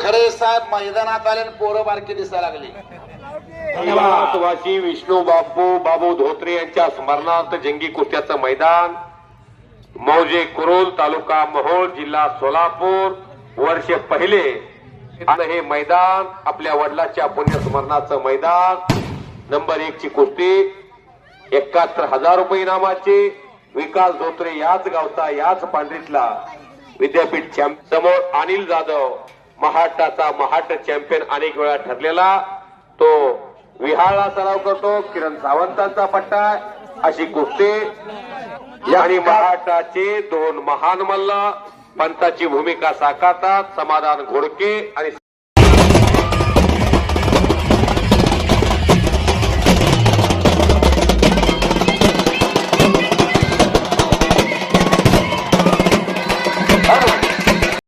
खरे साहेब मैदानात आले आणि पोरं बारकी दिसायला लागली. वासी विष्णू बापू बाबू धोत्रे यांच्या स्मरणार्थ जंगी कुस्त्याचं मैदान. मौजे कुरोल तालुका मोहोळ जिल्हा सोलापूर वर्ष पहिले. आणि हे मैदान आपल्या वडिलाच्या पुण्यस्मरणाचं मैदान. नंबर एक ची कुस्ती एकाहत्तर हजार रुपये इनामाचे. विकास धोत्रे याच गावचा याच पांढरीतला. विद्यापीठ समोर अनिल जाधव महाटाचा महाराष्ट्र चॅम्पियन अनेक वेळा ठरलेला तो विहाळा सराव करतो. किरण सावंतांचा पट्टा अशी कुस्ती. आणि महाराष्ट्राचे दोन महान मल्ल पंताची भूमिका साकारतात. समाधान घोडके आणि